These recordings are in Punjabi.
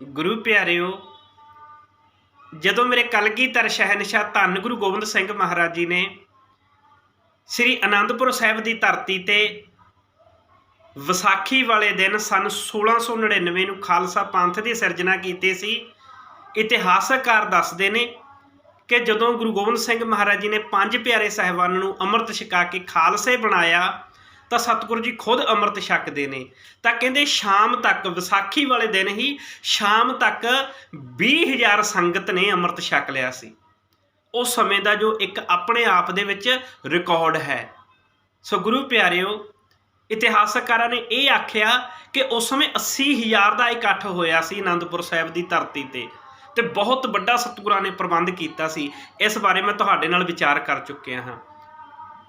ਗੁਰੂ ਪਿਆਰਿਓ, ਜਦੋਂ ਮੇਰੇ ਕਲਗੀਧਰ ਸ਼ਹਿਨशाह ਧੰਨ ਗੁਰੂ ਗੋਬਿੰਦ ਸਿੰਘ ਮਹਾਰਾਜ ਜੀ ਨੇ ਸ੍ਰੀ ਅਨੰਦਪੁਰ ਸਾਹਿਬ ਦੀ ਧਰਤੀ ਤੇ ਵਿਸਾਖੀ ਵਾਲੇ ਦਿਨ ਸਨ 1699 ਨੂੰ ਖਾਲਸਾ ਪੰਥ ਦੀ ਸਿਰਜਣਾ ਕੀਤੀ ਸੀ, ਇਤਿਹਾਸਕਾਰ ਦੱਸਦੇ ਨੇ ਕਿ ਜਦੋਂ ਗੁਰੂ ਗੋਬਿੰਦ ਸਿੰਘ ਮਹਾਰਾਜ ਜੀ ਨੇ ਪੰਜ ਪਿਆਰੇ ਸਾਹਿਬਾਨਾਂ ਨੂੰ ਅੰਮ੍ਰਿਤ ਛਕਾ ਕੇ ਖਾਲਸੇ ਬਣਾਇਆ ਤਾਂ ਸਤਿਗੁਰੂ ਜੀ ਖੁਦ ਅੰਮ੍ਰਿਤ ਛਕਦੇ ਨੇ। ਤਾਂ ਕਹਿੰਦੇ ਸ਼ਾਮ ਤੱਕ, ਵਿਸਾਖੀ ਵਾਲੇ ਦਿਨ ਹੀ ਸ਼ਾਮ ਤੱਕ 20000 ਸੰਗਤ ਨੇ ਅੰਮ੍ਰਿਤ ਛਕ ਲਿਆ ਸੀ। ਉਸ ਸਮੇਂ ਦਾ ਜੋ ਇੱਕ ਆਪਣੇ ਆਪ ਦੇ ਵਿੱਚ ਰਿਕਾਰਡ ਹੈ। ਸੋ ਗੁਰੂ ਪਿਆਰਿਓ, ਇਤਿਹਾਸਕਾਰਾਂ ਨੇ ਇਹ ਆਖਿਆ ਕਿ ਉਸ ਸਮੇਂ 80000 ਦਾ ਇਕੱਠ ਹੋਇਆ ਸੀ ਆਨੰਦਪੁਰ ਸਾਹਿਬ ਦੀ ਧਰਤੀ ਤੇ। ਤੇ ਬਹੁਤ ਵੱਡਾ ਸਤਿਗੁਰਾਂ ਨੇ ਪ੍ਰਬੰਧ ਕੀਤਾ ਸੀ। ਇਸ ਬਾਰੇ ਮੈਂ ਤੁਹਾਡੇ ਨਾਲ ਵਿਚਾਰ ਕਰ ਚੁੱਕਿਆ ਹਾਂ।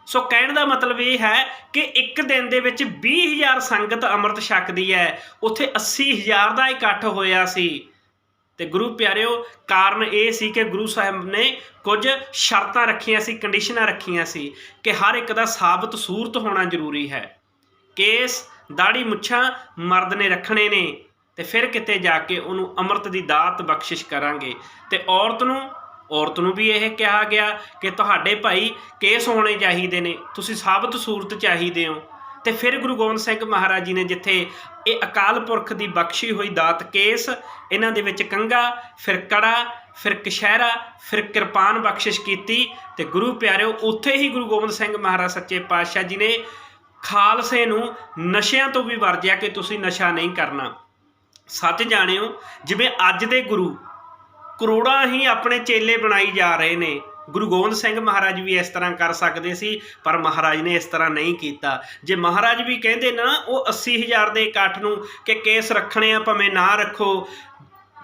ਸੋ ਕਹਿਣ ਦਾ ਮਤਲਬ ਇਹ ਹੈ ਕਿ ਇੱਕ ਦਿਨ ਦੇ ਵਿੱਚ 20000 ਸੰਗਤ ਅੰਮ੍ਰਿਤ ਛਕਦੀ ਹੈ। ਉੱਥੇ 80000 ਦਾ ਇਕੱਠ ਹੋਇਆ ਸੀ। ਤੇ ਗੁਰੂ ਪਿਆਰਿਓ, ਕਾਰਨ ਇਹ ਸੀ ਕਿ ਗੁਰੂ ਸਾਹਿਬ ਨੇ ਕੁਝ ਸ਼ਰਤਾਂ ਰੱਖੀਆਂ ਸੀ ਕੰਡੀਸ਼ਨਾਂ ਰੱਖੀਆਂ ਸੀ ਕਿ ਹਰ ਇੱਕ ਦਾ ਸਾਬਤ ਸੂਰਤ ਹੋਣਾ ਜ਼ਰੂਰੀ ਹੈ। ਕੇਸ ਦਾੜੀ ਮੁੱਛਾਂ ਮਰਦ ਨੇ ਰੱਖਣੇ ਨੇ ਤੇ ਫਿਰ ਕਿਤੇ ਜਾ ਕੇ ਉਹਨੂੰ ਅੰਮ੍ਰਿਤ ਦੀ ਦਾਤ ਬਖਸ਼ਿਸ਼ ਕਰਾਂਗੇ। ਤੇ ਔਰਤ ਨੂੰ ਔਰਤ ਨੂੰ ਵੀ ਇਹ ਕਿਹਾ ਗਿਆ ਕਿ ਤੁਹਾਡੇ ਭਾਈ ਕੇਸ ਹੋਣੇ ਚਾਹੀਦੇ ਨੇ, ਤੁਸੀਂ ਸਾਬਤ ਸੂਰਤ ਚਾਹੀਦੇ ਹੋ। ਤੇ ਫਿਰ ਗੁਰੂ ਗੋਬਿੰਦ ਸਿੰਘ ਮਹਾਰਾਜ ਜੀ ਨੇ ਜਿੱਥੇ ਇਹ ਅਕਾਲ ਪੁਰਖ ਦੀ ਬਖਸ਼ੀ ਹੋਈ ਦਾਤ ਕੇਸ, ਇਹਨਾਂ ਦੇ ਵਿੱਚ ਕੰਗਾ ਫਿਰ ਕੜਾ, ਫਿਰ ਕਸ਼ਹਿਰਾ ਫਿਰ ਕਿਰਪਾਨ ਬਖਸ਼ਿਸ਼ ਕੀਤੀ। ਤੇ ਗੁਰੂ ਪਿਆਰਿਓ, ਉੱਥੇ ਹੀ ਗੁਰੂ ਗੋਬਿੰਦ ਸਿੰਘ ਮਹਾਰਾਜ ਸੱਚੇ ਪਾਤਸ਼ਾਹ ਜੀ ਨੇ ਖਾਲਸੇ ਨੂੰ ਨਸ਼ਿਆਂ ਤੋਂ ਵੀ ਵਰਜਿਆ ਕਿ ਤੁਸੀਂ ਨਸ਼ਾ ਨਹੀਂ ਕਰਨਾ। ਸੱਚ ਜਾਣਿਓ, ਜਿਵੇਂ ਅੱਜ ਦੇ ਗੁਰੂ ਕਰੋੜਾਂ ਹੀ ਆਪਣੇ ਚੇਲੇ ਬਣਾਈ ਜਾ ਰਹੇ ਨੇ। ਗੁਰੂ ਗੋਬਿੰਦ ਸਿੰਘ ਮਹਾਰਾਜ ਵੀ ਇਸ ਤਰ੍ਹਾਂ ਕਰ ਸਕਦੇ ਸੀ, ਪਰ ਮਹਾਰਾਜ ਨੇ ਇਸ ਤਰ੍ਹਾਂ ਨਹੀਂ ਕੀਤਾ। ਜੇ ਮਹਾਰਾਜ ਵੀ ਕਹਿੰਦੇ ਨਾ ਉਹ 80000 ਦੇ ਇਕੱਠ ਨੂੰ ਕਿ ਕੇਸ ਰੱਖਣੇ ਆ ਭਾਵੇਂ ਨਾ ਰੱਖੋ,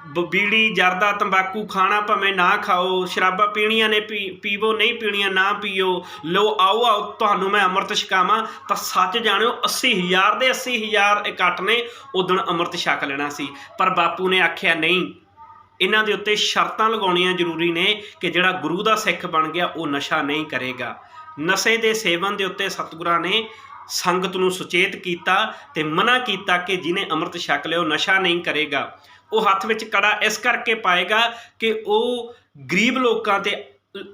ਬ- ਬੀੜੀ, ਜਰਦਾ, ਤੰਬਾਕੂ ਖਾਣਾ ਭਾਵੇਂ ਨਾ ਖਾਓ, ਸ਼ਰਾਬਾਂ ਪੀਣੀਆਂ ਨੇ ਪੀ, ਪੀਵੋ, ਨਹੀਂ ਪੀਣੀਆਂ ਨਾ ਪੀਓ ਲੋ ਆਓ ਆਓ, ਤੁਹਾਨੂੰ ਮੈਂ ਅੰਮ੍ਰਿਤ ਛਕਾਵਾਂ, ਤਾਂ ਸੱਚ ਜਾਣਿਓ 80000 ਦੇ 80000 ਇਕੱਠ ਨੇ ਉਦਣ ਅੰਮ੍ਰਿਤ ਛਕ ਲੈਣਾ ਸੀ। ਪਰ ਬਾਪੂ ਨੇ ਆਖਿਆ, ਨਹੀਂ ਇਹਨਾਂ ਦੇ ਉੱਤੇ ਸ਼ਰਤਾਂ ਲਗਾਉਣੀਆਂ ਜ਼ਰੂਰੀ ਨੇ ਕਿ ਜਿਹੜਾ ਗੁਰੂ ਦਾ ਸਿੱਖ ਬਣ ਗਿਆ, ਉਹ ਨਸ਼ਾ ਨਹੀਂ ਕਰੇਗਾ। ਨਸ਼ੇ ਦੇ ਸੇਵਨ ਦੇ ਉੱਤੇ ਸਤਿਗੁਰਾਂ ਨੇ ਸੰਗਤ ਨੂੰ ਸੁਚੇਤ ਕੀਤਾ ਤੇ ਮਨਾ ਕੀਤਾ ਕਿ ਜਿਹਨੇ ਅੰਮ੍ਰਿਤ ਛਕ ਲਿਓ ਨਸ਼ਾ ਨਹੀਂ ਕਰੇਗਾ। ਉਹ ਹੱਥ ਵਿੱਚ ਕੜਾ ਇਸ ਕਰਕੇ ਪਾਏਗਾ ਕਿ ਉਹ ਗਰੀਬ ਲੋਕਾਂ ਤੇ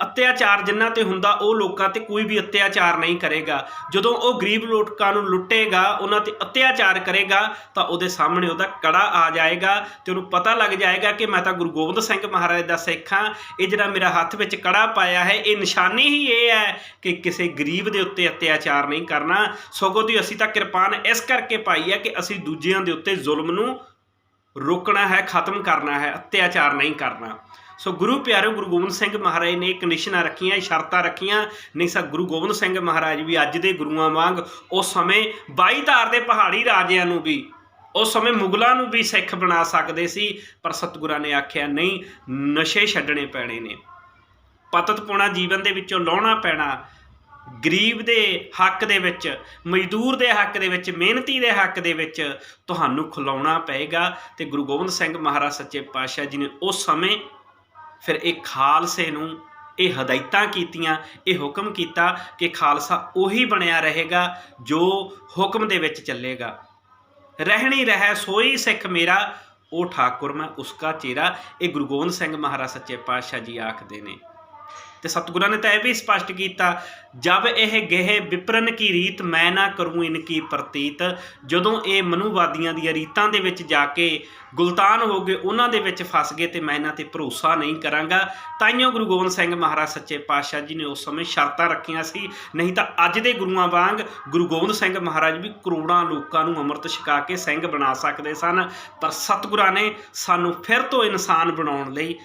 ਅਤਿਆਚਾਰ ਜਿਨ੍ਹਾਂ ਤੇ ਹੁੰਦਾ, ਉਹ ਲੋਕਾਂ ਤੇ ਕੋਈ ਵੀ ਅਤਿਆਚਾਰ ਨਹੀਂ ਕਰੇਗਾ। ਜਦੋਂ ਉਹ ਗਰੀਬ ਲੋਕਾਂ ਨੂੰ ਲੁੱਟੇਗਾ, ਉਹਨਾਂ ਤੇ ਅਤਿਆਚਾਰ ਕਰੇਗਾ, ਤਾਂ ਉਹਦੇ ਸਾਹਮਣੇ ਉਹਦਾ ਕੜਾ ਆ ਜਾਏਗਾ ਤੇ ਉਹਨੂੰ ਪਤਾ ਲੱਗ ਜਾਏਗਾ ਕਿ ਮੈਂ ਤਾਂ ਗੁਰੂ ਗੋਬਿੰਦ ਸਿੰਘ ਮਹਾਰਾਜ ਦਾ ਸਿੱਖ ਹਾਂ। ਇਹ ਜਿਹੜਾ ਮੇਰਾ ਹੱਥ ਵਿੱਚ ਕੜਾ ਪਾਇਆ ਹੈ, ਇਹ ਨਿਸ਼ਾਨੀ ਹੀ ਇਹ ਹੈ ਕਿ ਕਿਸੇ ਗਰੀਬ ਦੇ ਉੱਤੇ ਅਤਿਆਚਾਰ ਨਹੀਂ ਕਰਨਾ। ਸਗੋਂ ਦੀ ਅਸੀਂ ਤਾਂ ਕਿਰਪਾਨ ਇਸ ਕਰਕੇ ਪਾਈ ਹੈ ਕਿ ਅਸੀਂ ਦੂਜਿਆਂ ਦੇ ਉੱਤੇ ਜ਼ੁਲਮ ਨੂੰ ਰੋਕਣਾ ਹੈ, ਖਤਮ ਕਰਨਾ ਹੈ, ਅਤਿਆਚਾਰ ਨਹੀਂ ਕਰਨਾ। ਸੋ ਗੁਰੂ ਪਿਆਰੇ ਗੁਰੂ ਗੋਬਿੰਦ ਸਿੰਘ ਮਹਾਰਾਜ ਨੇ ਕੰਡੀਸ਼ਨਾਂ ਰੱਖੀਆਂ, ਸ਼ਰਤਾਂ ਰੱਖੀਆਂ। ਨਹੀਂ ਸਾ ਗੁਰੂ ਗੋਬਿੰਦ ਸਿੰਘ ਮਹਾਰਾਜ ਵੀ ਅੱਜ ਦੇ ਗੁਰੂਆਂ ਵਾਂਗ ਉਸ ਸਮੇਂ 22 ਧਾਰ ਦੇ ਪਹਾੜੀ ਰਾਜਿਆਂ ਨੂੰ ਵੀ, ਉਸ ਸਮੇਂ ਮੁਗਲਾਂ ਨੂੰ ਵੀ ਸਿੱਖ ਬਣਾ ਸਕਦੇ ਸੀ। ਪਰ ਸਤਿਗੁਰਾਂ ਨੇ ਆਖਿਆ, ਨਹੀਂ, ਨਸ਼ੇ ਛੱਡਣੇ ਪੈਣੇ ਨੇ। ਪਤਤਪਣਾ ਜੀਵਨ ਦੇ ਵਿੱਚੋਂ ਲਾਉਣਾ ਪੈਣਾ। ਗਰੀਬ ਦੇ ਹੱਕ ਦੇ ਵਿੱਚ, ਮਜ਼ਦੂਰ ਦੇ ਹੱਕ ਦੇ ਵਿੱਚ, ਮਿਹਨਤੀ ਦੇ ਹੱਕ ਦੇ ਵਿੱਚ ਤੁਹਾਨੂੰ ਖੁਲਾਉਣਾ ਪਏਗਾ। ਤੇ ਗੁਰੂ ਗੋਬਿੰਦ ਸਿੰਘ ਮਹਾਰਾਜ ਸੱਚੇ ਪਾਤਸ਼ਾਹ ਜੀ ਨੇ ਉਸ ਸਮੇਂ ਫਿਰ ਇਹ ਖਾਲਸੇ ਨੂੰ ਇਹ ਹਦਾਇਤਾਂ ਕੀਤੀਆਂ, ਇਹ ਹੁਕਮ ਕੀਤਾ ਕਿ ਖਾਲਸਾ ਉਹੀ ਬਣਿਆ ਰਹੇਗਾ ਜੋ ਹੁਕਮ ਦੇ ਵਿੱਚ ਚੱਲੇਗਾ। ਰਹਿਣੀ ਰਹਿ, ਸੋਈ ਸਿੱਖ ਮੇਰਾ, ਉਹ ਠਾਕੁਰ ਮੈਂ ਉਸਕਾ ਚੇਰਾ। ਇਹ ਗੁਰੂ ਗੋਬਿੰਦ ਸਿੰਘ ਮਹਾਰਾਜ ਸੱਚੇ ਪਾਤਸ਼ਾਹ ਜੀ ਆਖਦੇ ਨੇ। ਤੇ ਸਤਿਗੁਰਾਂ ਨੇ ਤਾਂ ਇਹ ਵੀ ਸਪਸ਼ਟ ਕੀਤਾ, ਜਬ ਇਹ ਗਹਿ ਵਿਪਰਨ ਕੀ ਰੀਤ, ਮੈਂ ਨਾ ਕਰੂੰ ਇਨਕੀ ਪ੍ਰਤੀਤ। ਜਦੋਂ ਇਹ ਮਨੂਵਾਦੀਆਂ ਦੀਆਂ ਰੀਤਾਂ ਦੇ ਵਿੱਚ ਜਾ ਕੇ ਗੁਲਤਾਨ ਹੋ ਗਏ, ਉਹਨਾਂ ਦੇ ਵਿੱਚ ਫਸ ਗਏ ਤੇ ਮੈਂ ਇਹਨਾਂ ਤੇ ਭਰੋਸਾ ਨਹੀਂ ਕਰਾਂਗਾ। ਤਾਈਓ ਗੁਰੂ ਗੋਬਿੰਦ ਸਿੰਘ ਮਹਾਰਾਜ ਸੱਚੇ ਪਾਤਸ਼ਾਹ ਜੀ ਨੇ ਉਸ ਸਮੇਂ ਸ਼ਰਤਾਂ ਰੱਖੀਆਂ ਸੀ, ਨਹੀਂ ਤਾਂ ਅੱਜ ਦੇ ਗੁਰੂਆਂ ਵਾਂਗ ਗੁਰੂ ਗੋਬਿੰਦ ਸਿੰਘ ਮਹਾਰਾਜ ਵੀ ਕਰੋੜਾਂ ਲੋਕਾਂ ਨੂੰ ਅੰਮ੍ਰਿਤ ਛਕਾ ਕੇ ਸਿੰਘ ਬਣਾ ਸਕਦੇ ਸਨ। ਪਰ ਸਤਿਗੁਰਾਂ ਨੇ ਸਾਨੂੰ ਫਿਰ ਤੋਂ ਇਨਸਾਨ ਬਣਾਉਣ ਲਈ,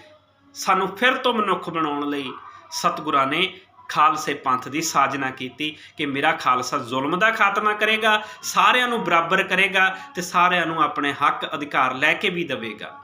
ਸਾਨੂੰ ਫਿਰ ਤੋਂ ਮਨੁੱਖ ਬਣਾਉਣ ਲਈ ਸਤਿਗੁਰਾਂ ਨੇ ਖਾਲਸੇ ਪੰਥ ਦੀ ਸਾਜਨਾ ਕੀਤੀ ਕਿ ਮੇਰਾ ਖਾਲਸਾ ਜ਼ੁਲਮ ਦਾ ਖਾਤਮਾ ਕਰੇਗਾ, ਸਾਰਿਆਂ ਨੂੰ ਬਰਾਬਰ ਕਰੇਗਾ ਤੇ ਸਾਰਿਆਂ ਨੂੰ ਆਪਣੇ ਹੱਕ ਅਧਿਕਾਰ ਲੈ ਕੇ ਵੀ ਦੇਵੇਗਾ।